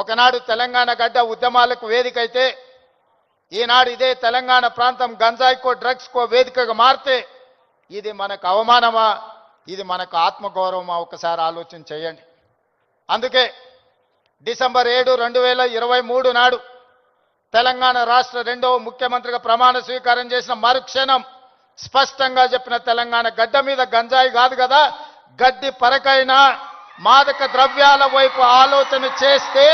ఒకనాడు తెలంగాణ గడ్డ ఉద్యమాలకు వేదిక అయితే ఈనాడు ఇదే తెలంగాణ ప్రాంతం గంజాయికో డ్రగ్స్కో వేదికగా మారితే ఇది మనకు అవమానమా? ఇది మనకు ఆత్మగౌరవమా? ఒకసారి ఆలోచన చేయండి. అందుకే డిసెంబర్ ఏడు రెండు వేల ఇరవై మూడు నాడు తెలంగాణ రాష్ట్ర రెండవ ముఖ్యమంత్రిగా ప్రమాణ స్వీకారం చేసిన మరుక్షణం స్పష్టంగా చెప్పిన తెలంగాణ గడ్డ మీద గంజాయి కాదు కదా గడ్డి పరకైనా మాదక ద్రవ్యాల వైపు ఆలోచన చేస్తే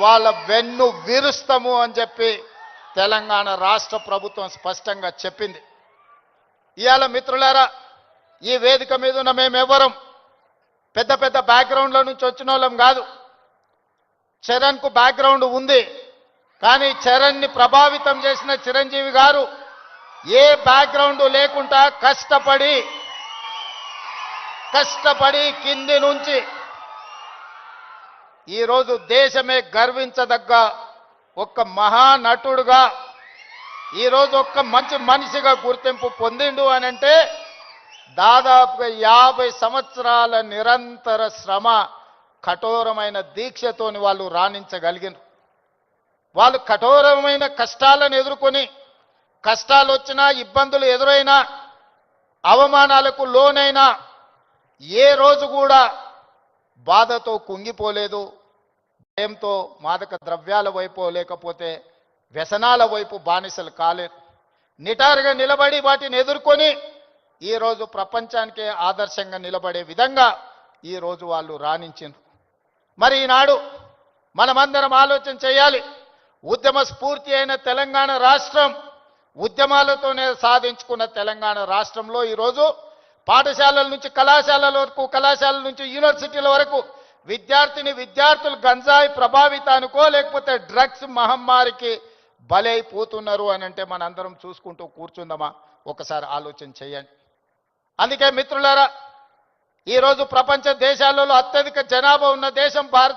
వాళ్ళ వెన్ను విరుస్తాము అని చెప్పి తెలంగాణ రాష్ట్ర ప్రభుత్వం స్పష్టంగా చెప్పింది. ఇవాళ మిత్రులారా ఈ వేదిక మీద ఉన్న మేమెవ్వరం పెద్ద పెద్ద బ్యాక్గ్రౌండ్ల నుంచి వచ్చిన వాళ్ళం కాదు. చరణ్కు బ్యాక్గ్రౌండ్ ఉంది. కానీ చరణ్ని ప్రభావితం చేసిన చిరంజీవి గారు ఏ బ్యాక్గ్రౌండ్ లేకుండా కష్టపడి కష్టపడి కింది నుంచి ఈరోజు దేశమే గర్వించదగ్గ ఒక్క మహానటుడుగా ఈరోజు ఒక్క మంచి మనిషిగా గుర్తింపు పొందిండు అని అంటే దాదాపుగా యాభై సంవత్సరాల నిరంతర శ్రమ కఠోరమైన దీక్షతోని వాళ్ళు రాణించగలిగిన వాళ్ళు కఠోరమైన కష్టాలను ఎదుర్కొని కష్టాలు వచ్చినా ఇబ్బందులు ఎదురైనా అవమానాలకు లోనైనా ఏ రోజు కూడా బాధతో కుంగిపోలేదు భయంతో మాదక ద్రవ్యాల వైపు లేకపోతే వ్యసనాల వైపు బానిసలు కాలేదు. నిటారుగా నిలబడి వాటిని ఎదుర్కొని ఈరోజు ప్రపంచానికే ఆదర్శంగా నిలబడే విధంగా ఈరోజు వాళ్ళు రాణించిండ్రు. మరి ఈనాడు మనమందరం ఆలోచన చేయాలి. ఉద్యమ స్ఫూర్తి అయిన తెలంగాణ రాష్ట్రం ఉద్యమాలతోనే సాధించుకున్న తెలంగాణ రాష్ట్రంలో ఈరోజు పాఠశాలల నుంచి కళాశాలల వరకు కళాశాలల నుంచి యూనివర్సిటీల వరకు విద్యార్థిని విద్యార్థులు గంజాయి ప్రభావితానికో లేకపోతే డ్రగ్స్ మహమ్మారికి బలైపోతున్నారు అని అంటే మనందరం చూసుకుంటూ కూర్చుందామా? ఒకసారి ఆలోచన చేయండి. అందుకే మిత్రులారా ఈరోజు ప్రపంచ దేశాలలో అత్యధిక జనాభా ఉన్న దేశం భారత్.